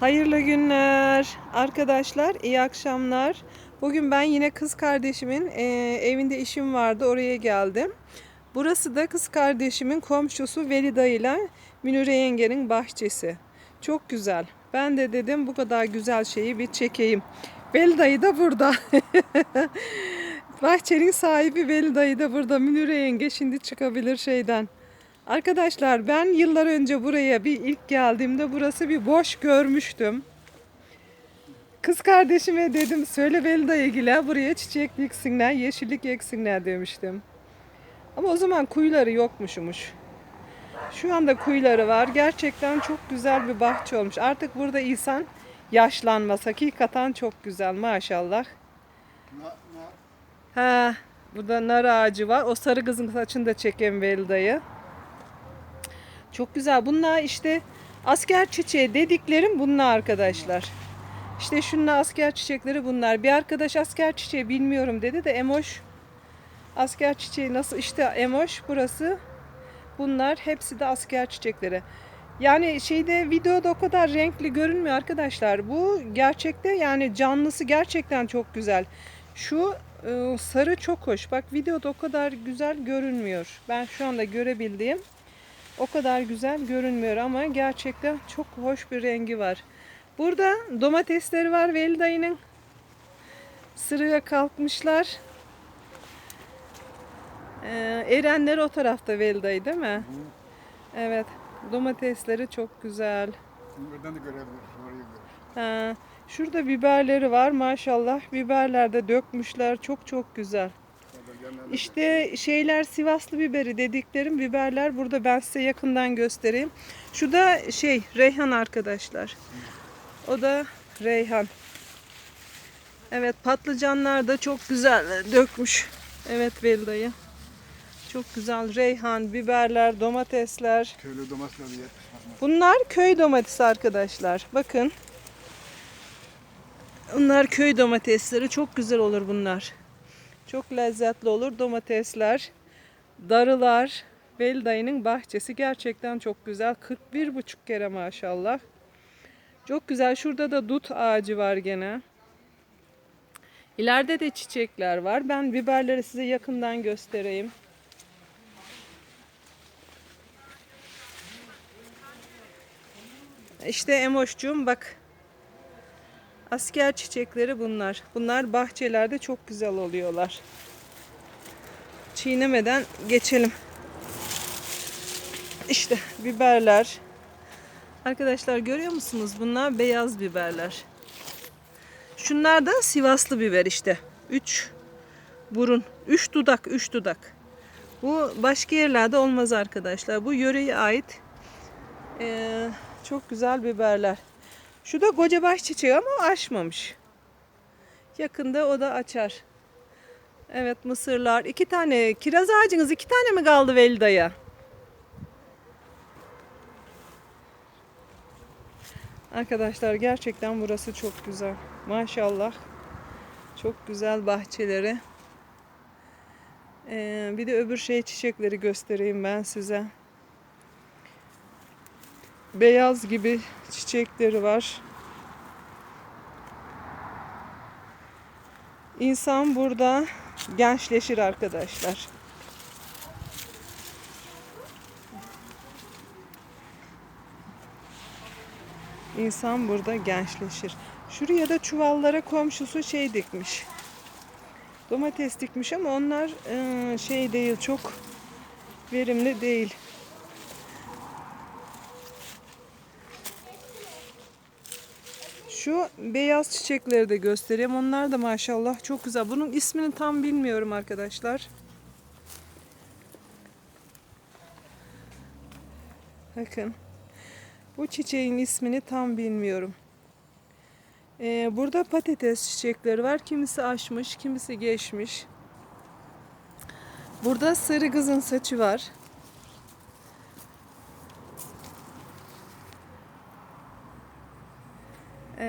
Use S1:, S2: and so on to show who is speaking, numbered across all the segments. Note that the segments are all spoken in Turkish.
S1: Hayırlı günler arkadaşlar, iyi akşamlar. Bugün ben yine kız kardeşimin e, evinde işim vardı, oraya geldim. Burası da kız kardeşimin komşusu Veli dayıyla Münire yengenin bahçesi. Çok güzel. Ben de dedim bu kadar güzel şeyi bir çekeyim. Veli dayı da burada. Bahçenin sahibi Veli dayı da burada. Münire yenge şimdi çıkabilir şeyden. Arkadaşlar ben yıllar önce buraya bir ilk geldiğimde burası bir boş görmüştüm. Kız kardeşime dedim söyle Veli dayıgile buraya çiçek diksinler, yeşillik eksinler demiştim. Ama o zaman kuyuları yokmuşmuş. Şu anda kuyuları var. Gerçekten çok güzel bir bahçe olmuş. Artık burada insan yaşlanmaz. Hakikaten çok güzel maşallah. Ha, burada nar ağacı var. O sarı kızın saçını da çeken Veli dayı. Çok güzel. Bunlar işte asker çiçeği dediklerim bunlar arkadaşlar. İşte şunlar asker çiçekleri bunlar. Bir arkadaş asker çiçeği bilmiyorum dedi de Emoş asker çiçeği nasıl işte Emoş burası. Bunlar hepsi de asker çiçekleri. Yani şeyde videoda o kadar renkli görünmüyor arkadaşlar. Bu gerçekte yani canlısı gerçekten çok güzel. Şu e, sarı çok hoş. Bak videoda o kadar güzel görünmüyor. Ben şu anda görebildiğim o kadar güzel görünmüyor ama gerçekten çok hoş bir rengi var. Burada domatesleri var Veli dayının. Sıraya kalkmışlar. Ee, erenler o tarafta Veli dayı değil mi? Evet. Domatesleri çok güzel.
S2: Buradan da görebilir. Orayı.
S1: Ha, şurada biberleri var maşallah. Biberler de dökmüşler. Çok çok güzel. İşte şeyler Sivaslı biberi dediklerim biberler burada ben size yakından göstereyim. Şu da şey reyhan arkadaşlar. O da reyhan. Evet patlıcanlar da çok güzel dökmüş. Evet Veli dayı. Çok güzel reyhan, biberler, domatesler.
S2: köylü domatesleri yetmiş.
S1: Bunlar köy domatesi arkadaşlar. Bakın. Bunlar köy domatesleri. Çok güzel olur bunlar. Çok lezzetli olur domatesler. Darılar. Veli dayının bahçesi gerçekten çok güzel. 41,5 kere maşallah. Çok güzel. Şurada da dut ağacı var gene. İleride de çiçekler var. Ben biberleri size yakından göstereyim. İşte Emoş'cum bak. Asker çiçekleri bunlar. Bunlar bahçelerde çok güzel oluyorlar. Çiğnemeden geçelim. İşte biberler. Arkadaşlar görüyor musunuz? Bunlar beyaz biberler. Şunlar da Sivaslı biber işte. 3 burun, 3 dudak, 3 dudak. Bu başka yerlerde olmaz arkadaşlar. Bu yöreye ait ee, çok güzel biberler. Şu da kocabaş çiçeği ama açmamış. Yakında o da açar. Evet mısırlar. iki tane. Kiraz ağacınız iki tane mi kaldı Veli dayı? Arkadaşlar gerçekten burası çok güzel. Maşallah. Çok güzel bahçeleri. Ee, bir de öbür şey çiçekleri göstereyim ben size beyaz gibi çiçekleri var. İnsan burada gençleşir arkadaşlar. İnsan burada gençleşir. Şuraya da çuvallara komşusu şey dikmiş. Domates dikmiş ama onlar şey değil çok verimli değil. Şu beyaz çiçekleri de göstereyim. Onlar da maşallah çok güzel. Bunun ismini tam bilmiyorum arkadaşlar. Bakın. Bu çiçeğin ismini tam bilmiyorum. Ee, burada patates çiçekleri var. Kimisi açmış, kimisi geçmiş. Burada sarı kızın saçı var.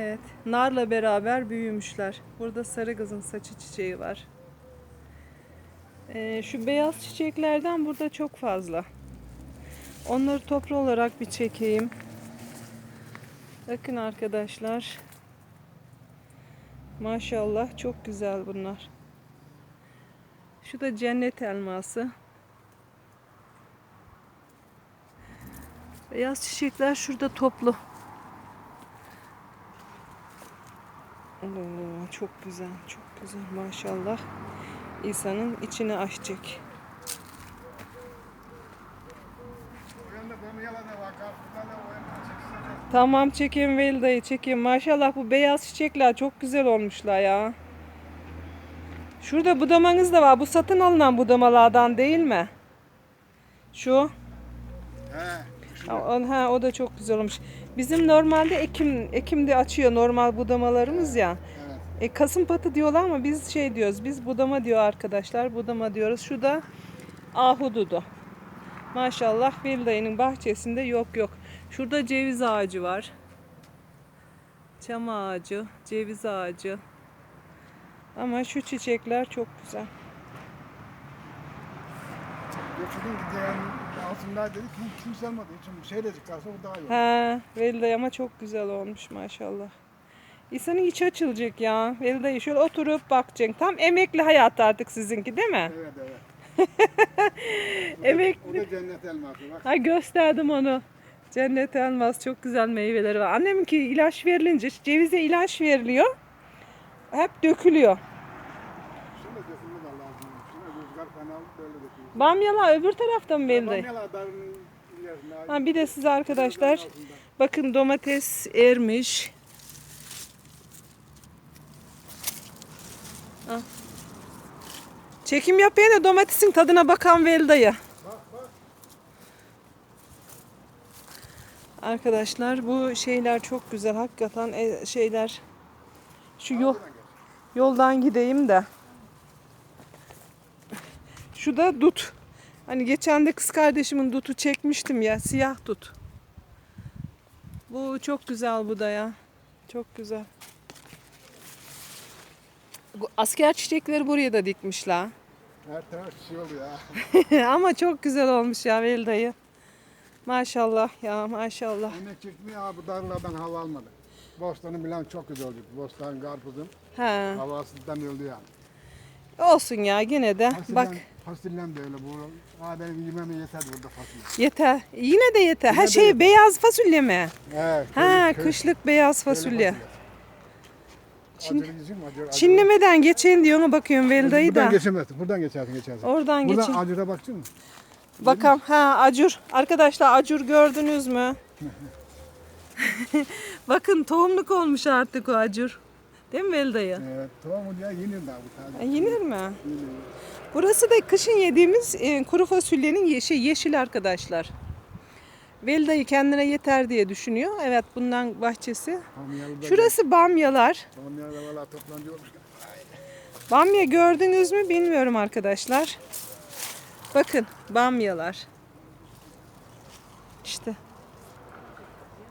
S1: Evet, narla beraber büyümüşler. Burada sarı kızın saçı çiçeği var. Ee, şu beyaz çiçeklerden burada çok fazla. Onları toplu olarak bir çekeyim. Bakın arkadaşlar. Maşallah çok güzel bunlar. Şu da cennet elması. Beyaz çiçekler şurada toplu. Oo, çok güzel, çok güzel maşallah. İnsanın içini açacak. Tamam çekeyim Veli dayı çekeyim. Maşallah bu beyaz çiçekler çok güzel olmuşlar ya. Şurada budamanız da var. Bu satın alınan budamalardan değil mi? Şu.
S2: He.
S1: Ha, o, ha, o da çok güzel olmuş. Bizim normalde Ekim Ekim'de açıyor normal budamalarımız ya.
S2: Evet.
S1: E, Kasım patı diyorlar ama biz şey diyoruz. Biz budama diyor arkadaşlar. Budama diyoruz. Şu da ahududu. Maşallah Veli dayının bahçesinde yok yok. Şurada ceviz ağacı var. Çam ağacı, ceviz ağacı. Ama şu çiçekler çok güzel.
S2: Göçünün gideyen altında dedik kim kimse almadı. Için şey de çıkarsa o daha iyi. olur.
S1: He, Veli dayı ama çok güzel olmuş maşallah. İnsanın içi açılacak ya. Veli dayı şöyle oturup bakacaksın. Tam emekli hayat artık sizinki değil mi?
S2: Evet evet. O da-
S1: Emekli.
S2: Da cennet elması bak.
S1: Ha gösterdim onu. Cennet elmas çok güzel meyveleri var. Anneminki ilaç verilince cevize ilaç veriliyor. Hep dökülüyor. Bamyalar öbür tarafta mı
S2: darının ilerisinde.
S1: Ha, bir de size arkadaşlar bakın domates ermiş. Ha. Çekim yapayım da domatesin tadına bakan Veli dayı. Arkadaşlar bu şeyler çok güzel. Hakikaten e, şeyler. Şu yol, yoldan gideyim de. Şu da dut. Hani geçen de kız kardeşimin dutu çekmiştim ya. Siyah dut. Bu çok güzel bu da ya. Çok güzel. Asker çiçekleri buraya da dikmişler.
S2: Her taraf şey oluyor ya.
S1: Ama çok güzel olmuş ya Veli dayı. Maşallah ya maşallah.
S2: Emek çekmiyor ya bu darlardan hava almadı. Bostanı bilen çok güzel olacak. Bostan karpuzun
S1: He.
S2: havasından öldü yani.
S1: Olsun ya yine de.
S2: Fasulyen,
S1: Bak
S2: fasulyen de öyle. Bu, ha benim yememe yeter burada fasulye.
S1: yeter. Yine de yeter.
S2: Yine de
S1: şey
S2: yeter.
S1: beyaz fasulye mi?
S2: Evet.
S1: Ha kışlık beyaz fasulye. Çin-. Çinlemeden geçeyim diyor ona bakıyorum Veli dayı
S2: Buradan
S1: da.
S2: geçemezsin. Buradan geçersin geçersin.
S1: Oradan
S2: Buradan
S1: geçeyim.
S2: acıra baksana.
S1: Bakalım. Ha acur. Arkadaşlar acur gördünüz mü? Bakın tohumluk olmuş artık o acur. Değil mi Veli dayı?
S2: Evet, tamam mı ya yenir daha bu
S1: Ha,
S2: tane.
S1: yenir mi?
S2: Yenir.
S1: Burası da kışın yediğimiz e, kuru fasulyenin ye- şey, yeşil arkadaşlar. Veli dayı kendine yeter diye düşünüyor. Evet bundan bahçesi.
S2: Bamyalı da-
S1: Şurası bamyalar.
S2: Bamyalı da valla toplanıyormuş.
S1: Bamya gördünüz mü bilmiyorum arkadaşlar. Bakın bamyalar. İşte.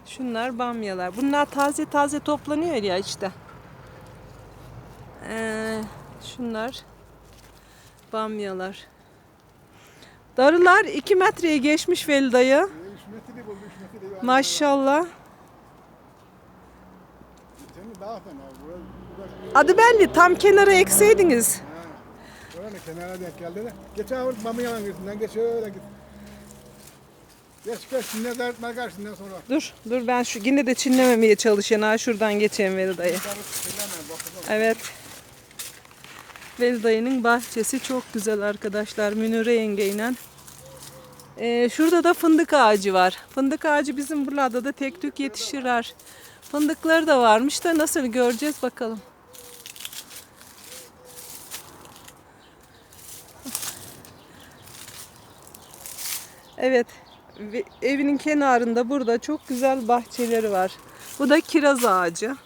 S1: Şunlar bamyalar. Bunlar taze taze toplanıyor ya işte. Ee, şunlar bamyalar. Darılar 2 metreye geçmiş Veli dayı.
S2: E,
S1: Maşallah. Adı belli. Tam kenara ekseydiniz.
S2: ha. Buranın kenara denk geldi de. Geç abi bamyalan yüzünden geç öyle git. Geç geç şimdi dertme karşısından sonra.
S1: Dur, dur ben şu yine de çinlememeye çalışayım. Ha şuradan geçeyim Veli dayı. Evet. Veli dayının bahçesi çok güzel arkadaşlar. Münire yengeyle. Ee, şurada da fındık ağacı var. Fındık ağacı bizim buralarda da tek tük yetişirer. Fındıkları da varmış da nasıl göreceğiz bakalım. Evet. ve Evinin kenarında burada çok güzel bahçeleri var. Bu da kiraz ağacı.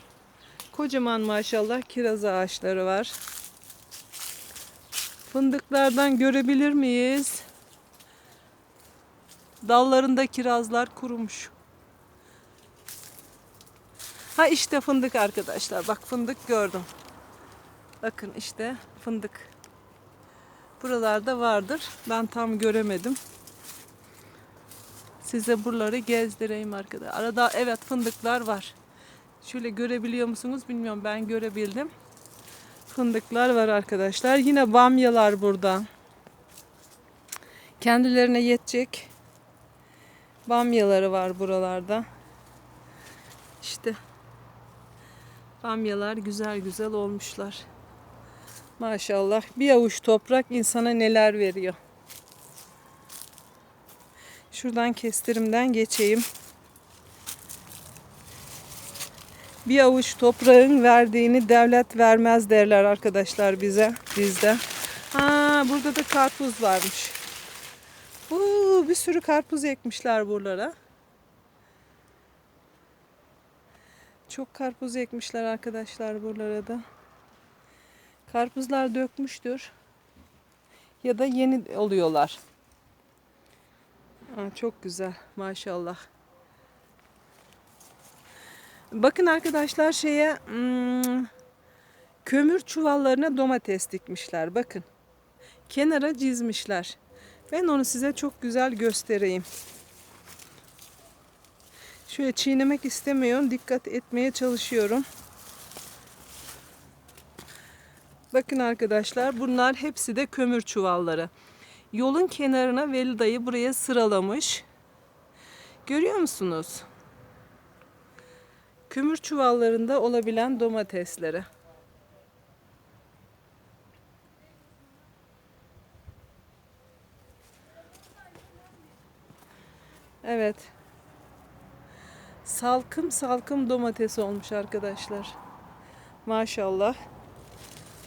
S1: Kocaman maşallah kiraz ağaçları var. Fındıklardan görebilir miyiz? Dallarında kirazlar kurumuş. Ha işte fındık arkadaşlar. Bak fındık gördüm. Bakın işte fındık. Buralarda vardır. Ben tam göremedim. Size buraları gezdireyim arkadaşlar. Arada evet fındıklar var. Şöyle görebiliyor musunuz bilmiyorum ben görebildim. Fındıklar var arkadaşlar. Yine bamyalar burada. Kendilerine yetecek bamyaları var buralarda. İşte bamyalar güzel güzel olmuşlar. Maşallah bir avuç toprak insana neler veriyor. Şuradan kestirimden geçeyim. Bir avuç toprağın verdiğini devlet vermez derler arkadaşlar bize, bizde. Ha, burada da karpuz varmış. Oo, bir sürü karpuz ekmişler buralara. Çok karpuz ekmişler arkadaşlar buralara da. Karpuzlar dökmüştür. Ya da yeni oluyorlar. Aa, çok güzel maşallah. Bakın arkadaşlar şeye hmm, kömür çuvallarına domates dikmişler. Bakın. Kenara çizmişler. Ben onu size çok güzel göstereyim. Şöyle çiğnemek istemiyorum. Dikkat etmeye çalışıyorum. Bakın arkadaşlar bunlar hepsi de kömür çuvalları. Yolun kenarına Veli dayı buraya sıralamış. Görüyor musunuz? Kömür çuvallarında olabilen domatesleri. Evet. Salkım salkım domates olmuş arkadaşlar. Maşallah.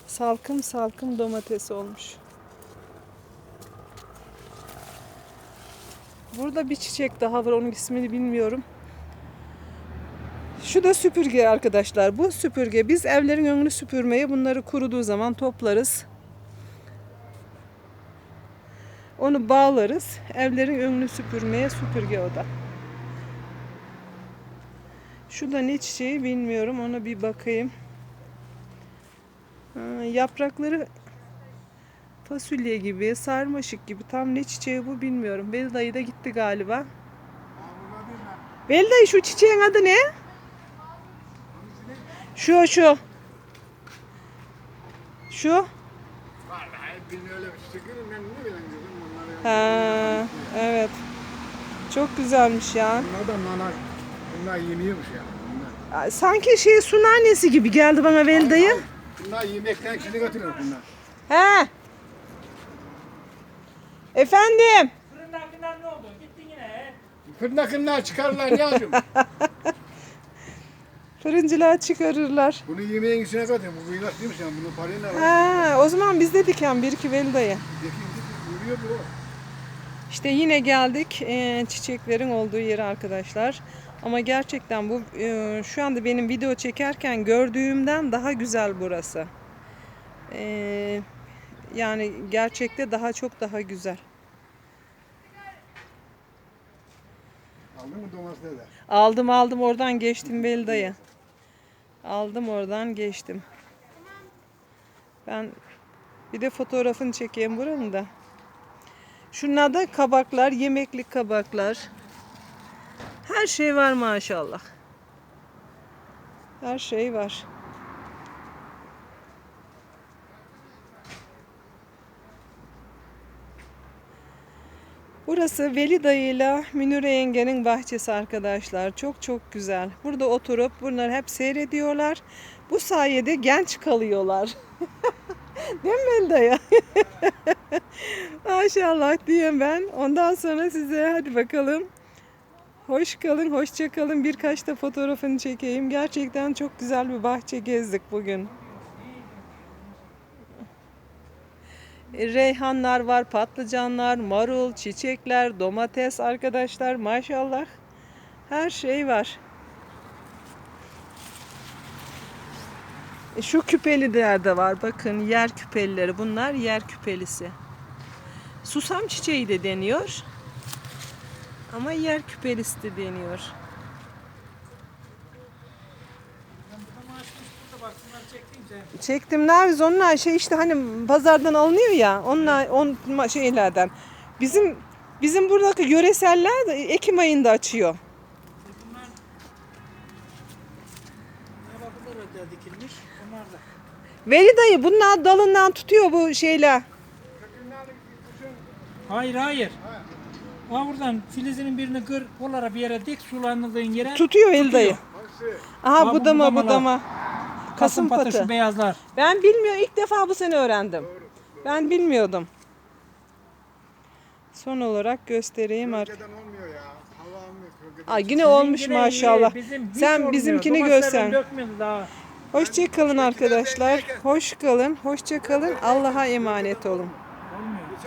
S1: Salkım salkım domates olmuş. Burada bir çiçek daha var. Onun ismini bilmiyorum. Şu da süpürge arkadaşlar. Bu süpürge. Biz evlerin önünü süpürmeye bunları kuruduğu zaman toplarız. Onu bağlarız. Evlerin önünü süpürmeye süpürge o da. Şu da ne çiçeği bilmiyorum. Ona bir bakayım. Ha, yaprakları fasulye gibi, sarmaşık gibi. Tam ne çiçeği bu bilmiyorum. Veli dayı da gitti galiba. Veli dayı şu çiçeğin adı ne? Şu şu. Şu. Ha, evet. Çok güzelmiş ya.
S2: Bunlar da nanar. Bunlar yemiyormuş ya. Bunlar.
S1: Sanki şey su nanesi gibi geldi bana Veli dayı.
S2: Bunlar yemekten içine götürüyor bunlar.
S1: He. Efendim.
S3: Fırındakiler ne oldu? Gittin yine.
S2: Fırnakından çıkarırlar ne yapayım?
S1: Fırıncılar çıkarırlar.
S2: Bunu yemeğin içine götürüyor. Bu kıymak değilmiş yani. Bunun parayı ne var?
S1: Ha, o zaman biz de diken bir iki Veli dayı.
S2: Yekin gidip yürüyor bu.
S1: İşte yine geldik eee, çiçeklerin olduğu yere arkadaşlar. Ama gerçekten bu eee, şu anda benim video çekerken gördüğümden daha güzel burası. Eee, yani gerçekte daha çok daha güzel.
S2: Aldın mı domatesleri?
S1: Aldım aldım oradan geçtim Veli dayı. Aldım oradan geçtim. Ben bir de fotoğrafını çekeyim buranın da. Şunlar da kabaklar, yemeklik kabaklar. Her şey var maşallah. Her şey var. Burası Veli dayıyla Münire yengenin bahçesi arkadaşlar. Çok çok güzel. Burada oturup bunlar hep seyrediyorlar. Bu sayede genç kalıyorlar. Değil mi Veli dayı? Maşallah diyeyim ben. Ondan sonra size hadi bakalım. Hoş kalın, hoşça kalın. Birkaç da fotoğrafını çekeyim. Gerçekten çok güzel bir bahçe gezdik bugün. Reyhanlar var, patlıcanlar, marul, çiçekler, domates arkadaşlar maşallah. Her şey var. E, Şu küpeliler de var. Bakın yer küpelileri. Bunlar yer küpelisi. Susam çiçeği de deniyor. Ama yer küpelisi de deniyor.
S3: Burada bak bunları çektim
S1: ne yapıyoruz onlar şey işte hani pazardan alınıyor ya onlar on şeylerden. Bizim bizim buradaki yöreseller de Ekim ayında açıyor.
S3: Bunlar Orada dikilmiş. Onlar da.
S1: Veli dayı bunlar dalından tutuyor bu şeyler.
S3: Hayır hayır. Ha buradan filizinin birini kır, onlara bir yere dik, sulandırdığın yere.
S1: Tutuyor Veli dayı. Aha
S3: Ha, bu
S1: budama budama. Kasım
S3: patı
S1: patı.
S3: şu beyazlar.
S1: Ben bilmiyorum ilk defa bu sene öğrendim. Ben bilmiyordum. Son olarak göstereyim artık.
S2: Olmuyor ya. Hava almıyor.
S1: Ay yine olmuş
S3: Bizimkine
S1: maşallah.
S3: iyi, bizim
S1: Sen
S3: olmuyor.
S1: bizimkini görsen.
S3: dökmedi daha.
S1: Hoşça kalın arkadaşlar. Hoş kalın. Hoşça kalın. Allah'a emanet olun.